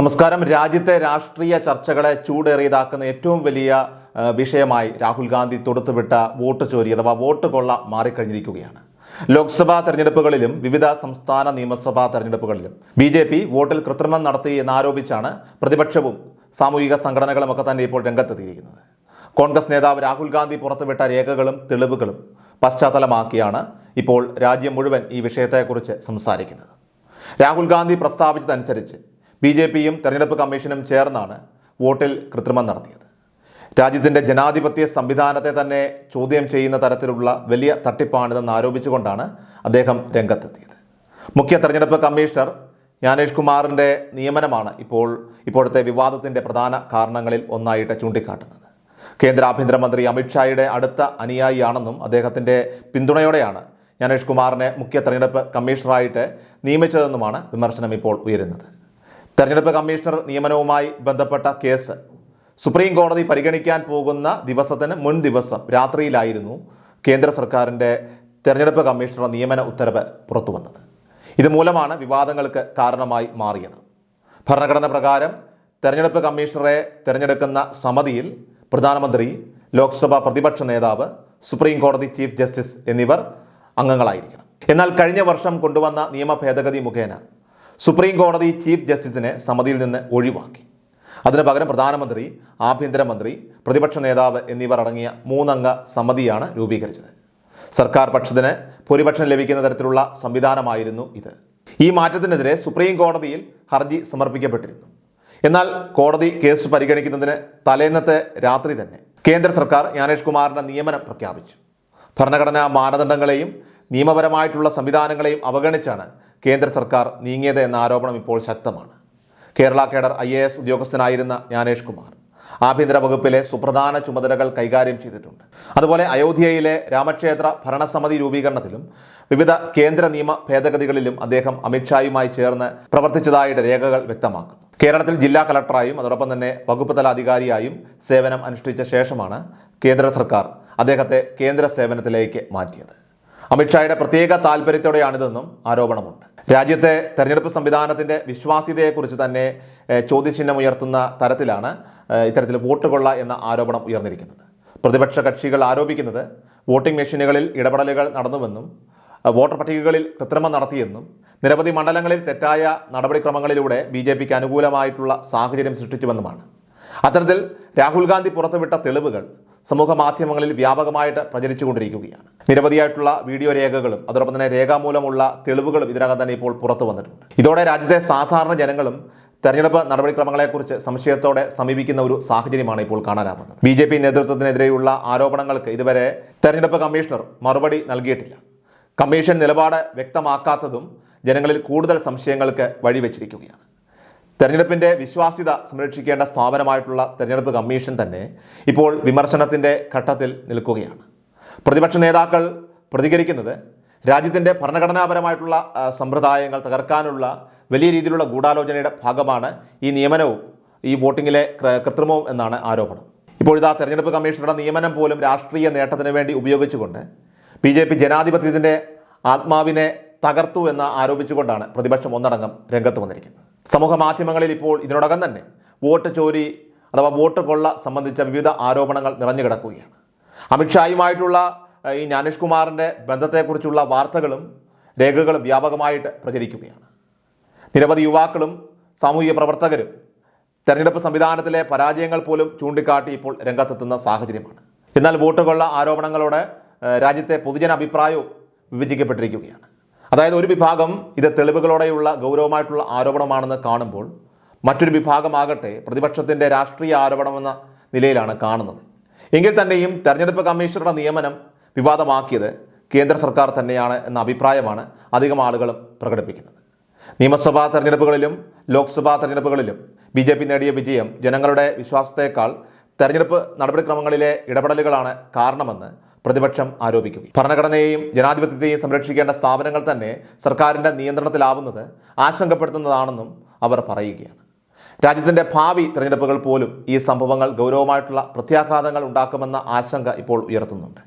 നമസ്കാരം. രാജ്യത്തെ രാഷ്ട്രീയ ചർച്ചകളെ ചൂടേറിയതാക്കുന്ന ഏറ്റവും വലിയ വിഷയമായി രാഹുൽ ഗാന്ധി തൊടുത്തുവിട്ട വോട്ട് ചോരി അഥവാ വോട്ട് കൊള്ള മാറിക്കഴിഞ്ഞിരിക്കുകയാണ്. ലോക്സഭാ തെരഞ്ഞെടുപ്പുകളിലും വിവിധ സംസ്ഥാന നിയമസഭാ തെരഞ്ഞെടുപ്പുകളിലും ബി ജെ പി വോട്ടിൽ കൃത്രിമം നടത്തി എന്നാരോപിച്ചാണ് പ്രതിപക്ഷവും സാമൂഹിക സംഘടനകളുമൊക്കെ തന്നെ ഇപ്പോൾ രംഗത്തെത്തിയിരിക്കുന്നത്. കോൺഗ്രസ് നേതാവ് രാഹുൽ ഗാന്ധി പുറത്തുവിട്ട രേഖകളും തെളിവുകളും പശ്ചാത്തലമാക്കിയാണ് ഇപ്പോൾ രാജ്യം മുഴുവൻ ഈ വിഷയത്തെക്കുറിച്ച് സംസാരിക്കുന്നത്. രാഹുൽ ഗാന്ധി പ്രസ്താവിച്ചതനുസരിച്ച് ബി ജെ പിയും തെരഞ്ഞെടുപ്പ് കമ്മീഷനും ചേർന്നാണ് വോട്ടിൽ കൃത്രിമം നടത്തിയത്. രാജ്യത്തിന്റെ ജനാധിപത്യ സംവിധാനത്തെ തന്നെ ചോദ്യം ചെയ്യുന്ന തരത്തിലുള്ള വലിയ തട്ടിപ്പാണിതെന്ന് ആരോപിച്ചുകൊണ്ടാണ് അദ്ദേഹം രംഗത്തെത്തിയത്. മുഖ്യ തെരഞ്ഞെടുപ്പ് കമ്മീഷണർ ജ്ഞാനേഷ് കുമാറിന്റെ നിയമനമാണ് ഇപ്പോൾ ഇപ്പോഴത്തെ വിവാദത്തിന്റെ പ്രധാന കാരണങ്ങളിൽ ഒന്നായിട്ട് ചൂണ്ടിക്കാട്ടുന്നത്. കേന്ദ്ര ആഭ്യന്തരമന്ത്രി അമിത്ഷായുടെ അടുത്ത അനുയായിയാണെന്നും അദ്ദേഹത്തിന്റെ പിന്തുണയോടെയാണ് ജ്ഞാനേഷ് കുമാറിനെ മുഖ്യ തെരഞ്ഞെടുപ്പ് കമ്മീഷണറായിട്ട് നിയമിച്ചതെന്നുമാണ് വിമർശനം ഇപ്പോൾ ഉയരുന്നത്. തെരഞ്ഞെടുപ്പ് കമ്മീഷണർ നിയമനവുമായി ബന്ധപ്പെട്ട കേസ് സുപ്രീം കോടതി പരിഗണിക്കാൻ പോകുന്ന ദിവസത്തിന് മുൻ ദിവസം രാത്രിയിലായിരുന്നു കേന്ദ്ര സർക്കാരിന്റെ തെരഞ്ഞെടുപ്പ് കമ്മീഷണർ നിയമന ഉത്തരവ് പുറത്തുവന്നത്. ഇതുമൂലമാണ് വിവാദങ്ങൾക്ക് കാരണമായി മാറിയത്. ഭരണഘടന പ്രകാരം തെരഞ്ഞെടുപ്പ് കമ്മീഷണറെ തിരഞ്ഞെടുക്കുന്ന സമിതിയിൽ പ്രധാനമന്ത്രി ലോക്സഭാ പ്രതിപക്ഷ നേതാവ് സുപ്രീം കോടതി ചീഫ് ജസ്റ്റിസ് എന്നിവർ അംഗങ്ങളായിരിക്കണം. എന്നാൽ കഴിഞ്ഞ വർഷം കൊണ്ടുവന്ന നിയമ ഭേദഗതി മുഖേന സുപ്രീം കോടതി ചീഫ് ജസ്റ്റിസിനെ സമിതിയിൽ നിന്ന് ഒഴിവാക്കി. അതിനു പകരം പ്രധാനമന്ത്രി ആഭ്യന്തരമന്ത്രി പ്രതിപക്ഷ നേതാവ് എന്നിവർ അടങ്ങിയ മൂന്നംഗ സമിതിയാണ് രൂപീകരിച്ചത്. സർക്കാർ പക്ഷത്തിന് ഭൂരിപക്ഷം ലഭിക്കുന്ന തരത്തിലുള്ള സംവിധാനമായിരുന്നു ഇത്. ഈ മാറ്റത്തിനെതിരെ സുപ്രീം കോടതിയിൽ ഹർജി സമർപ്പിക്കപ്പെട്ടിരുന്നു. എന്നാൽ കോടതി കേസ് പരിഗണിക്കുന്നതിന് തലേന്നത്തെ രാത്രി തന്നെ കേന്ദ്ര സർക്കാർ ജ്ഞാനേഷ് കുമാറിന്റെ നിയമനം പ്രഖ്യാപിച്ചു. ഭരണഘടനാ മാനദണ്ഡങ്ങളെയും നിയമപരമായിട്ടുള്ള സംവിധാനങ്ങളെയും അവഗണിച്ചാണ് കേന്ദ്ര സർക്കാർ നീങ്ങിയത് എന്ന ആരോപണം ഇപ്പോൾ ശക്തമാണ്. Kerala cadre I A S ഉദ്യോഗസ്ഥനായിരുന്ന Gyanesh Kumar ആഭ്യന്തര വകുപ്പിലെ സുപ്രധാന ചുമതലകൾ കൈകാര്യം ചെയ്തിട്ടുണ്ട്. അതുപോലെ അയോധ്യയിലെ രാമക്ഷേത്ര ഭരണസമിതി രൂപീകരണത്തിലും വിവിധ കേന്ദ്ര നിയമ ഭേദഗതികളിലും അദ്ദേഹം അമിത്ഷായുമായി ചേർന്ന് പ്രവർത്തിച്ചതായിട്ട് രേഖകൾ വ്യക്തമാക്കുന്നു. കേരളത്തിൽ ജില്ലാ കളക്ടറായും അതോടൊപ്പം തന്നെ വകുപ്പ് തല അധികാരിയായും സേവനം അനുഷ്ഠിച്ച ശേഷമാണ് കേന്ദ്ര സർക്കാർ അദ്ദേഹത്തെ കേന്ദ്ര സേവനത്തിലേക്ക് മാറ്റിയത്. അമിത്ഷായുടെ പ്രത്യേക താല്പര്യത്തോടെയാണിതെന്നും ആരോപണമുണ്ട്. രാജ്യത്തെ തെരഞ്ഞെടുപ്പ് സംവിധാനത്തിന്റെ വിശ്വാസ്യതയെക്കുറിച്ച് തന്നെ ചോദ്യചിഹ്നം ഉയർത്തുന്ന തരത്തിലാണ് ഇത്തരത്തിൽ വോട്ട് കൊള്ള എന്ന ആരോപണം ഉയർന്നിരിക്കുന്നത്. പ്രതിപക്ഷ കക്ഷികൾ ആരോപിക്കുന്നത് വോട്ടിംഗ് മെഷീനുകളിൽ ഇടപെടലുകൾ നടന്നുവെന്നും വോട്ടർ പട്ടികകളിൽ കൃത്രിമം നടത്തിയെന്നും നിരവധി മണ്ഡലങ്ങളിൽ തെറ്റായ നടപടിക്രമങ്ങളിലൂടെ ബി ജെ പിക്ക് അനുകൂലമായിട്ടുള്ള സാഹചര്യം സൃഷ്ടിച്ചുവെന്നുമാണ്. അത്തരത്തിൽ രാഹുൽ ഗാന്ധി പുറത്തുവിട്ട തെളിവുകൾ സമൂഹ മാധ്യമങ്ങളിൽ വ്യാപകമായിട്ട് പ്രചരിച്ചുകൊണ്ടിരിക്കുകയാണ്. നിരവധിയായിട്ടുള്ള വീഡിയോ രേഖകളും അതോടൊപ്പം തന്നെ രേഖാമൂലമുള്ള തെളിവുകളും ഇതിനകം തന്നെ ഇപ്പോൾ പുറത്തു വന്നിട്ടുണ്ട്. ഇതോടെ രാജ്യത്തെ സാധാരണ ജനങ്ങളും തെരഞ്ഞെടുപ്പ് നടപടിക്രമങ്ങളെക്കുറിച്ച് സംശയത്തോടെ സമീപിക്കുന്ന ഒരു സാഹചര്യമാണ് ഇപ്പോൾ കാണാനാവുന്നത്. ബി ജെ പി നേതൃത്വത്തിനെതിരെയുള്ള ആരോപണങ്ങൾക്ക് ഇതുവരെ തെരഞ്ഞെടുപ്പ് കമ്മീഷണർ മറുപടി നൽകിയിട്ടില്ല. കമ്മീഷൻ നിലപാട് വ്യക്തമാക്കാത്തതും ജനങ്ങളിൽ കൂടുതൽ സംശയങ്ങൾക്ക് വഴിവെച്ചിരിക്കുകയാണ്. തെരഞ്ഞെടുപ്പിന്റെ വിശ്വാസ്യത സംരക്ഷിക്കേണ്ട സ്ഥാപനമായിട്ടുള്ള തെരഞ്ഞെടുപ്പ് കമ്മീഷൻ തന്നെ ഇപ്പോൾ വിമർശനത്തിന്റെ ഘട്ടത്തിൽ നിൽക്കുകയാണ്. പ്രതിപക്ഷ നേതാക്കൾ പ്രതികരിക്കുന്നത് രാജ്യത്തിന്റെ ഭരണഘടനാപരമായിട്ടുള്ള സമ്പ്രദായങ്ങൾ തകർക്കാനുള്ള വലിയ രീതിയിലുള്ള ഗൂഢാലോചനയുടെ ഭാഗമാണ് ഈ നിയമനവും ഈ വോട്ടിങ്ങിലെ കൃത്രിമവും എന്നാണ് ആരോപണം. ഇപ്പോൾ ഇതാ തെരഞ്ഞെടുപ്പ് കമ്മീഷണറുടെ നിയമനം പോലും രാഷ്ട്രീയ നേട്ടത്തിന് വേണ്ടി ഉപയോഗിച്ചുകൊണ്ട് ബി ജെ പി ജനാധിപത്യത്തിന്റെ ആത്മാവിനെ തകർത്തു എന്ന് ആരോപിച്ചുകൊണ്ടാണ് പ്രതിപക്ഷം ഒന്നടങ്കം രംഗത്ത് വന്നിരിക്കുന്നത്. സമൂഹ മാധ്യമങ്ങളിൽ ഇപ്പോൾ ഇതിനോടകം തന്നെ വോട്ട് ചോരി അഥവാ വോട്ട് കൊള്ള സംബന്ധിച്ച വിവിധ ആരോപണങ്ങൾ നിറഞ്ഞു കിടക്കുകയാണ്. അമിത്ഷായുമായിട്ടുള്ള ഈ ജ്ഞാനേഷ് കുമാറിന്റെ ബന്ധത്തെക്കുറിച്ചുള്ള വാർത്തകളും രേഖകളും വ്യാപകമായിട്ട് പ്രചരിക്കുകയാണ്. നിരവധി യുവാക്കളും സാമൂഹിക പ്രവർത്തകരും തെരഞ്ഞെടുപ്പ് സംവിധാനത്തിലെ പരാജയങ്ങൾ പോലും ചൂണ്ടിക്കാട്ടി ഇപ്പോൾ രംഗത്തെത്തുന്ന സാഹചര്യമാണ്. എന്നാൽ വോട്ട് കൊള്ള ആരോപണങ്ങളോട് രാജ്യത്തെ പൊതുജന അഭിപ്രായവും വിഭജിക്കപ്പെട്ടിരിക്കുകയാണ്. അതായത് ഒരു വിഭാഗം ഇത് തെളിവുകളോടെയുള്ള ഗൗരവമായിട്ടുള്ള ആരോപണമാണെന്ന് കാണുമ്പോൾ മറ്റൊരു വിഭാഗമാകട്ടെ പ്രതിപക്ഷത്തിന്റെ രാഷ്ട്രീയ ആരോപണമെന്ന നിലയിലാണ് കാണുന്നത്. എങ്കിൽ തന്നെയും തെരഞ്ഞെടുപ്പ് കമ്മീഷണറുടെ നിയമനം വിവാദമാക്കിയത് കേന്ദ്ര സർക്കാർ തന്നെയാണ് എന്ന അഭിപ്രായമാണ് അധികം ആളുകളും പ്രകടിപ്പിക്കുന്നത്. നിയമസഭാ തെരഞ്ഞെടുപ്പുകളിലും ലോക്സഭാ തെരഞ്ഞെടുപ്പുകളിലും ബി ജെ പി നേടിയ വിജയം ജനങ്ങളുടെ വിശ്വാസത്തേക്കാൾ തെരഞ്ഞെടുപ്പ് നടപടിക്രമങ്ങളിലെ ഇടപെടലുകളാണ് കാരണമെന്ന് പ്രതിപക്ഷം ആരോപിക്കും ഭരണഘടനയെയും ജനാധിപത്യത്തെയും സംരക്ഷിക്കേണ്ട സ്ഥാപനങ്ങൾ തന്നെ സർക്കാരിന്റെ നിയന്ത്രണത്തിലാവുന്നത് ആശങ്കപ്പെടുത്തുന്നതാണെന്നും അവർ പറയുകയാണ്. രാജ്യത്തിന്റെ ഭാവി തെരഞ്ഞെടുപ്പുകൾ പോലും ഈ സംഭവങ്ങൾ ഗൗരവമായിട്ടുള്ള പ്രത്യാഘാതങ്ങൾ ഉണ്ടാക്കുമെന്ന ആശങ്ക ഇപ്പോൾ ഉയർത്തുന്നുണ്ട്.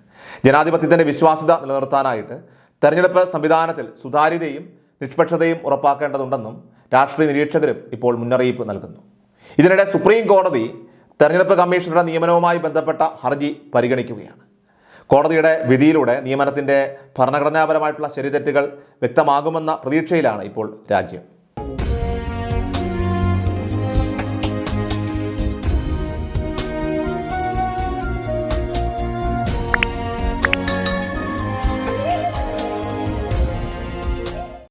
ജനാധിപത്യത്തിന്റെ വിശ്വാസ്യത നിലനിർത്താനായിട്ട് തെരഞ്ഞെടുപ്പ് സംവിധാനത്തിൽ സുതാര്യതയും നിഷ്പക്ഷതയും ഉറപ്പാക്കേണ്ടതുണ്ടെന്നും രാഷ്ട്രീയ നിരീക്ഷകരും ഇപ്പോൾ മുന്നറിയിപ്പ് നൽകുന്നു. ഇതിനിടെ സുപ്രീം കോടതി തെരഞ്ഞെടുപ്പ് കമ്മീഷണറുടെ നിയമനവുമായി ബന്ധപ്പെട്ട ഹർജി പരിഗണിക്കുകയാണ്. കോടതിയുടെ വിധിയിലൂടെ നിയമനത്തിന്റെ ഭരണഘടനാപരമായിട്ടുള്ള ശരിതെറ്റുകൾ വ്യക്തമാകുമെന്ന പ്രതീക്ഷയിലാണ് ഇപ്പോൾ രാജ്യം.